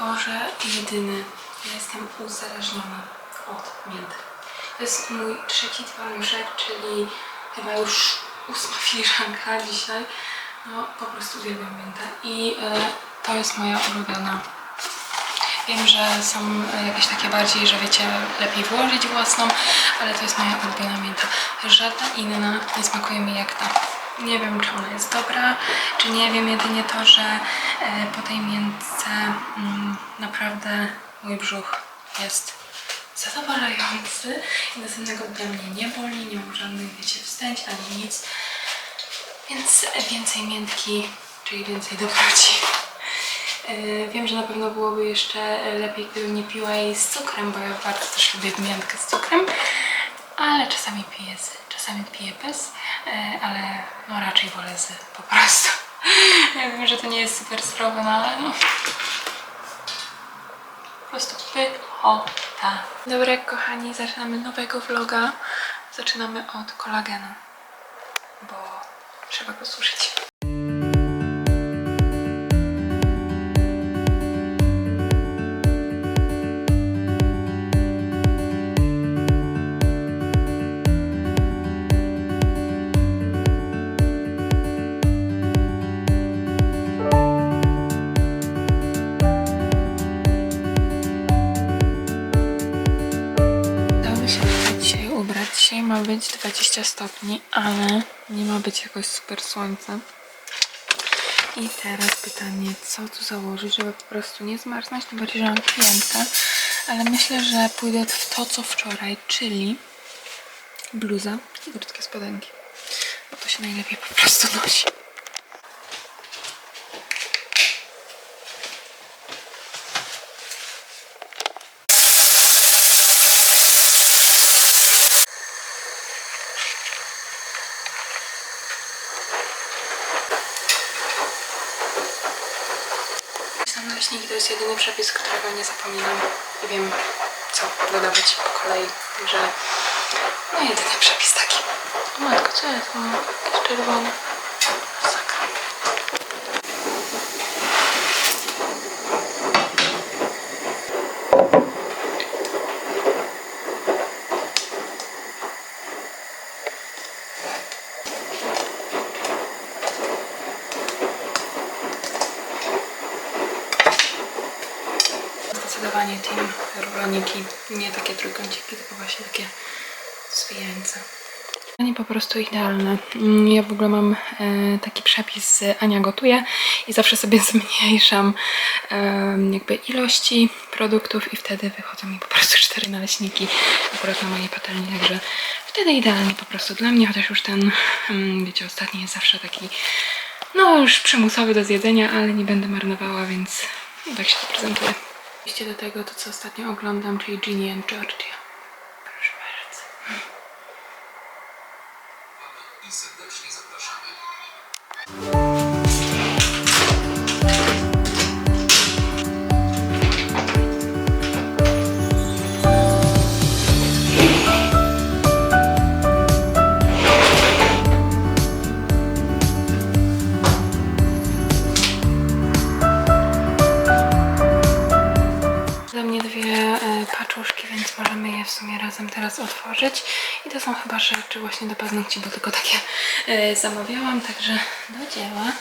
Boże, jedyny. Ja jestem uzależniona od mięty. To jest mój trzeci paluszek, czyli chyba już ósma filiżanka dzisiaj. No, po prostu uwielbiam miętę. I e, to jest moja ulubiona. Wiem, że są jakieś takie bardziej, że wiecie, lepiej włożyć własną, ale to jest moja ulubiona mięta. Żadna inna nie smakuje mi jak ta. Nie wiem, czy ona jest dobra, czy nie wiem, jedynie to, że e, po tej miętce mm, naprawdę mój brzuch jest zadowalający i następnego dnia mnie nie boli, nie mam żadnych, wiecie, wstęć ani nic. Więc więcej miętki, czyli więcej dobroci. Yy, Wiem, że na pewno byłoby jeszcze lepiej, gdybym nie piła jej z cukrem, bo ja bardzo też lubię miętkę z cukrem, ale czasami piję z, czasami piję bez, ale no raczej wolę z po prostu. Ja wiem, że to nie jest super zdrowe, no ale no. Po prostu pychota. Dobra, kochani, zaczynamy nowego vloga. Zaczynamy od kolagenu, bo trzeba go suszyć. Ma być 20 stopni, ale nie ma być jakoś super słońce. I teraz pytanie, co tu założyć, żeby po prostu nie zmarznąć, tym bardziej, że mam klientkę. Ale myślę, że pójdę w to, co wczoraj, czyli bluza i krótkie spodenki. Bo to się najlepiej po prostu nosi. Naleśniki to jest jedyny przepis, którego nie zapominam i wiem, co dodawać po kolei. Także no jedyny przepis taki. O matko, co jest? Jakieś czerwone. Nie takie trójkąciki, tylko właśnie takie zwijające. Nie po prostu idealne. Mm, Ja w ogóle mam e, taki przepis Ania gotuje i zawsze sobie zmniejszam jakby ilości produktów i wtedy wychodzą mi po prostu cztery naleśniki akurat na mojej patelni, także wtedy idealnie po prostu dla mnie, chociaż już ten, wiecie, ostatni jest zawsze taki no już przymusowy do zjedzenia, ale nie będę marnowała, więc tak się to prezentuje. Do tego to, co ostatnio oglądam, czyli Ginny and Georgia. Są chyba rzeczy właśnie do paznokci, bo tylko takie e, zamawiałam, także do dzieła.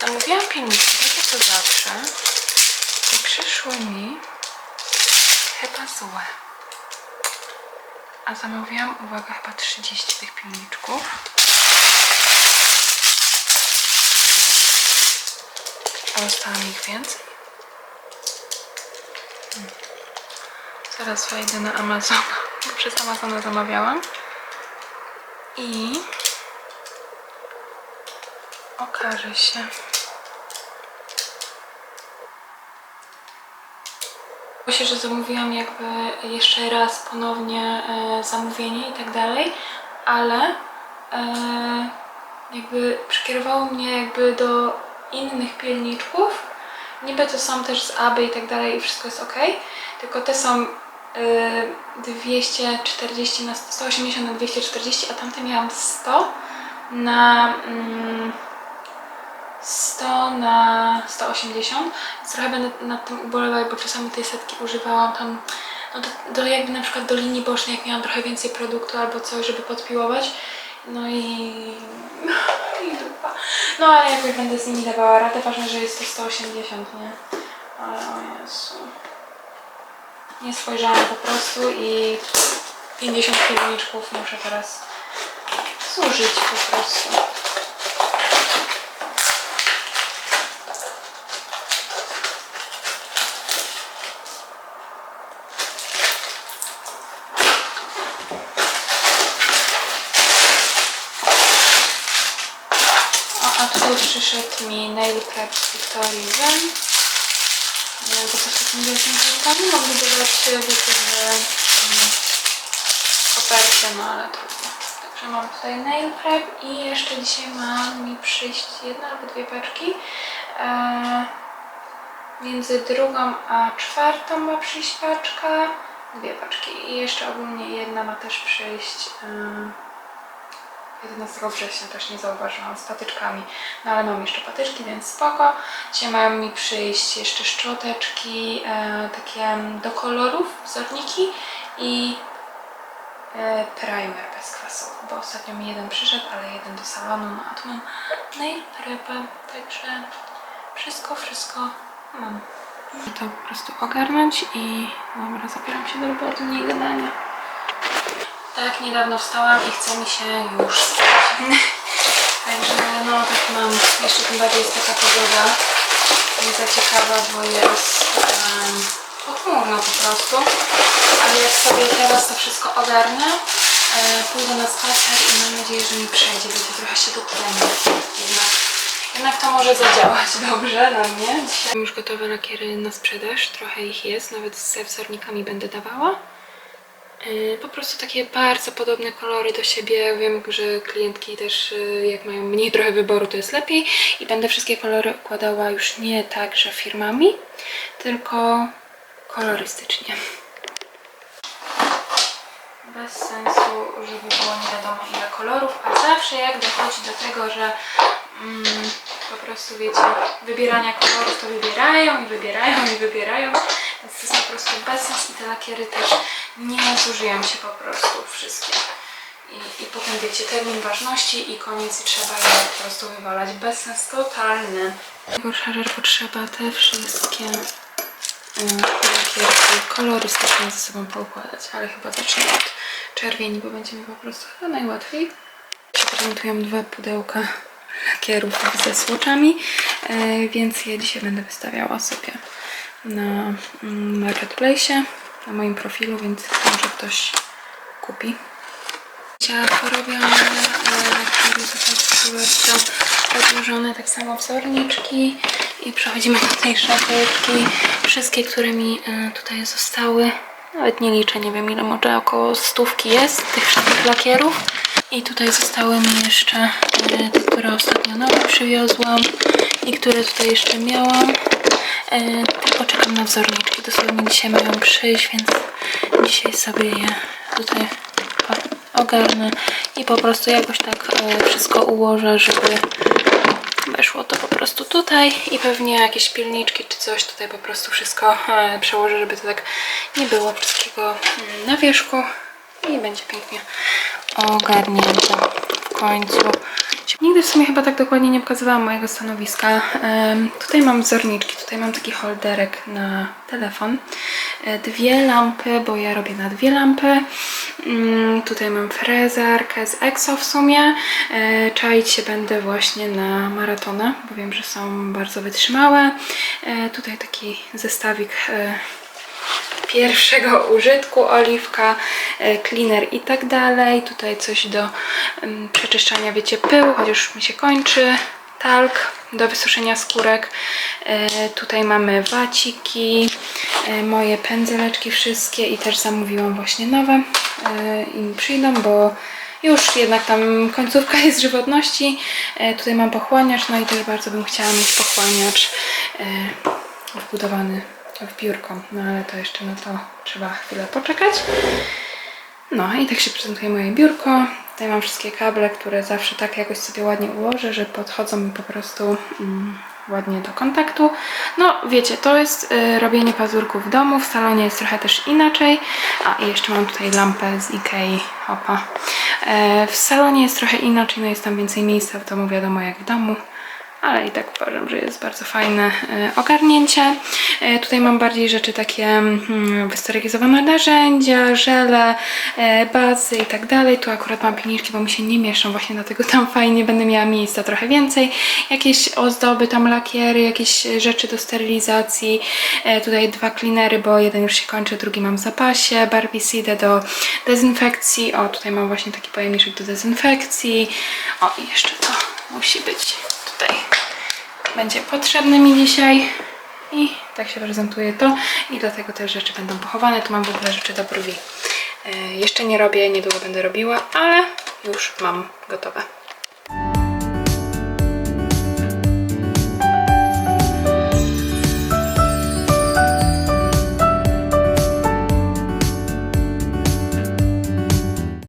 Zamówiłam pilniki, tak jak to zawsze. I przyszły mi chyba złe. A zamówiłam, uwaga, chyba 30 tych pilniczków. A zostało mi ich więcej. Zaraz wejdę na Amazon, bo przez Amazona zamawiałam. I okaże się. się, że zamówiłam jakby jeszcze raz ponownie e, zamówienie i tak dalej, ale e, jakby przekierowało mnie jakby do innych pilniczków. Niby to są też z AB i tak dalej i wszystko jest ok, tylko te są y, 240 na 180 na 240, a tamte miałam 100 na mm, 100 na 180, więc trochę będę nad tym ubolewać, bo czasami tej setki używałam tam no do, do jakby na przykład do linii bocznej, jak miałam trochę więcej produktu albo coś, żeby podpiłować. No i... No ale jakoś będę z nimi dawała radę, ważne, że jest to 180, nie? Ale o Jezu. Nie spojrzałam po prostu i 50 filmiczków muszę teraz zużyć po prostu. O, a tutaj przyszedł mi nail prep z Victoria Zen. Bo to z takimi wielkimi kartami mogli dodać um, kopertę, no ale trudno. Także mam tutaj nail prep i jeszcze dzisiaj ma mi przyjść jedna albo dwie paczki. E, między drugą a czwartą ma przyjść paczka. Dwie paczki i jeszcze ogólnie jedna ma też przyjść. E, 11 września też nie zauważyłam z patyczkami, no ale mam jeszcze patyczki, więc spoko. Dzisiaj mają mi przyjść jeszcze szczoteczki e, takie do kolorów, wzorniki i e, primer bezkwasowy, bo ostatnio mi jeden przyszedł, ale jeden do salonu, no a tu mam nail prepę, także wszystko, wszystko mam. To po prostu ogarnąć i dobra, zabieram się do roboty, nie gadania. Tak, niedawno wstałam i chce mi się już spać. Także no tak mam, jeszcze tym bardziej jest taka pogoda nie za ciekawa, bo jest um, po prostu. Ale jak sobie teraz to wszystko ogarnę, e, pójdę na spacer i mam nadzieję, że mi przejdzie, wiecie, trochę się dotlenię jednak. Jednak to może zadziałać dobrze na mnie. Dzisiaj mam już gotowe lakiery na sprzedaż, trochę ich jest, nawet ze wzornikami będę dawała. Yy, Po prostu takie bardzo podobne kolory do siebie. Wiem, że klientki też yy, jak mają mniej trochę wyboru, to jest lepiej. I będę wszystkie kolory układała już nie tak, że firmami, tylko kolorystycznie. Bez sensu, żeby było nie wiadomo ile kolorów, a zawsze jak dochodzi do tego, że mm, po prostu wiecie, wybierania kolorów to wybierają i wybierają i wybierają, więc to jest po prostu bez sens i te lakiery też nie zużyją się po prostu wszystkie. I, I potem wiecie, termin ważności i koniec i trzeba je po prostu wywalać. Bez sens totalny. Najgorsza rzecz, bo trzeba te wszystkie lakierki kolorystycznie ze sobą poukładać, ale chyba zacznę od czerwieni, bo będzie mi po prostu chyba najłatwiej. Prezentują dwa pudełka lakierów ze słoczami, e, więc je dzisiaj będę wystawiała sobie na mm, Marketplace, na moim profilu, więc może ktoś kupi. Ciała porobione, e, lakiery tutaj przyszły odłożone, tak samo wzorniczki i przechodzimy do tej szafeczki. Wszystkie, które mi e, tutaj zostały, nawet nie liczę, nie wiem ile, może około stówki jest tych wszystkich lakierów. I tutaj zostały mi jeszcze e, te, które ostatnio nowe przywiozłam i które tutaj jeszcze miałam. E, tylko czekam na wzorniczki. Dosłownie dzisiaj mają przyjść, więc dzisiaj sobie je tutaj ogarnę i po prostu jakoś tak e, wszystko ułożę, żeby weszło to po prostu tutaj i pewnie jakieś pilniczki czy coś tutaj po prostu wszystko e, przełożę, żeby to tak nie było wszystkiego mm, na wierzchu i będzie pięknie ogarnięte w końcu. Nigdy w sumie chyba tak dokładnie nie pokazywałam mojego stanowiska. Tutaj mam wzorniczki, tutaj mam taki holderek na telefon. E, Dwie lampy, bo ja robię na dwie lampy. Mm, Tutaj mam frezarkę z EXO w sumie. E, Czaić się będę właśnie na maratona, bo wiem, że są bardzo wytrzymałe. E, Tutaj taki zestawik pierwszego użytku, oliwka, e, cleaner i tak dalej. Tutaj coś do em, przeczyszczania, wiecie, pyłu, chociaż mi się kończy. Talk do wysuszenia skórek. E, tutaj mamy waciki, e, moje pędzeleczki wszystkie i też zamówiłam właśnie nowe i przyjdą, bo już jednak tam końcówka jest żywotności. Tutaj mam pochłaniacz, no i też bardzo bym chciała mieć pochłaniacz wbudowany w biurko, no ale to jeszcze na to trzeba chwilę poczekać. No i tak się prezentuje moje biurko. Tutaj mam wszystkie kable, które zawsze tak jakoś sobie ładnie ułożę, że podchodzą mi po prostu mm, ładnie do kontaktu. No wiecie, to jest y, robienie pazurków w domu, w salonie jest trochę też inaczej. A i jeszcze mam tutaj lampę z Ikei, opa. E, w salonie jest trochę inaczej, no jest tam więcej miejsca w domu, wiadomo jak w domu ale i tak uważam, że jest bardzo fajne e, ogarnięcie. E, Tutaj mam bardziej rzeczy takie mm, wysterylizowane narzędzia, żele, e, bazy i tak dalej. Tu akurat mam pieniążki, bo mi się nie mieszczą, właśnie dlatego tam fajnie będę miała miejsca trochę więcej. Jakieś ozdoby, tam lakiery, jakieś rzeczy do sterylizacji. Tutaj dwa cleanery, bo jeden już się kończy, drugi mam w zapasie. Barbicide do dezynfekcji. O, tutaj mam właśnie taki pojemniczek do dezynfekcji. O, i jeszcze to musi być tutaj będzie potrzebny mi dzisiaj i tak się prezentuje to i dlatego te rzeczy będą pochowane. Tu mam w ogóle rzeczy do brwi. E, jeszcze nie robię, niedługo będę robiła, ale już mam gotowe.